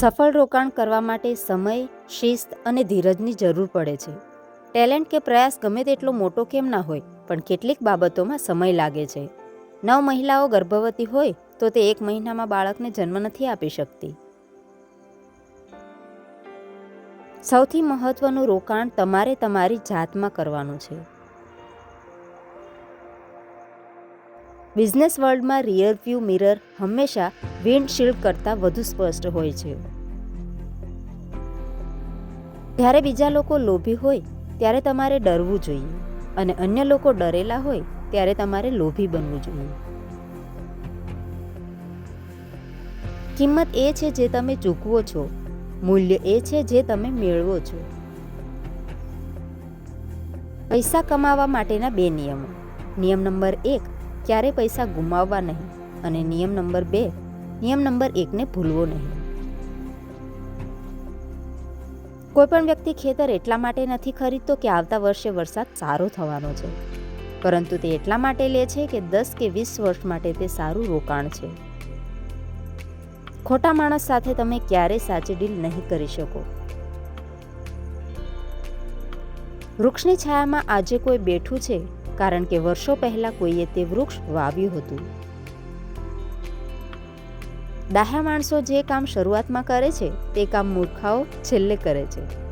સફળ રોકાણ કરવા માટે સમય, શિસ્ત અને ધીરજની જરૂર પડે છે. ટેલેન્ટ કે પ્રયાસ ગમે તેટલો મોટો કેમ ના હોય, પણ કેટલીક બાબતોમાં સમય લાગે છે. નવ મહિલાઓ ગર્ભવતી હોય, તો તે એક મહિનામાં બાળકને જન્મ નથી આપી શકતી. સૌથી મહત્વનું રોકાણ તમારે તમારી જાતમાં કરવાનું છે. બિઝનેસ વર્લ્ડમાં રિયર વ્યૂ મિરર હંમેશા વિન્ડશીલ્ડ કરતાં વધુ સ્પષ્ટ હોય છે. જ્યારે બીજા લોકો લોભી હોય, ત્યારે તમારે ડરવું જોઈએ અને અન્ય લોકો ડરેલા હોય, ત્યારે તમારે લોભી બનવું જોઈએ. કિંમત એ છે જે તમે ચૂકવો છો, મૂલ્ય એ છે જે તમે મેળવો છો. પૈસા કમાવા માટેના બે નિયમો. નિયમ નંબર એક ક્યારે પૈસા ગુમાવવા નહીં અને નિયમ નંબર બે, નિયમ નંબર એકને ભૂલવો નહીં. કોઈપણ વ્યક્તિ ખેતર એટલા માટે નથી ખરીદતો કે આવતા વર્ષે વરસાદ સારો થવાનો છે. પરંતુ તે એટલા માટે લે છે કે દસ કે વીસ વર્ષ માટે તે સારું રોકાણ છે. ખોટા માણસ સાથે તમે ક્યારેય સાચી ડીલ નહીં કરી શકો. વૃક્ષની છાયામાં આજે કોઈ બેઠું છે? કારણ કે વર્ષો પહેલા કોઈએ તે વૃક્ષ વાવ્યું હતું. ડાહ્યા માણસો જે કામ શરૂઆતમાં કરે છે, તે કામ મૂર્ખાઓ છેલ્લે કરે છે.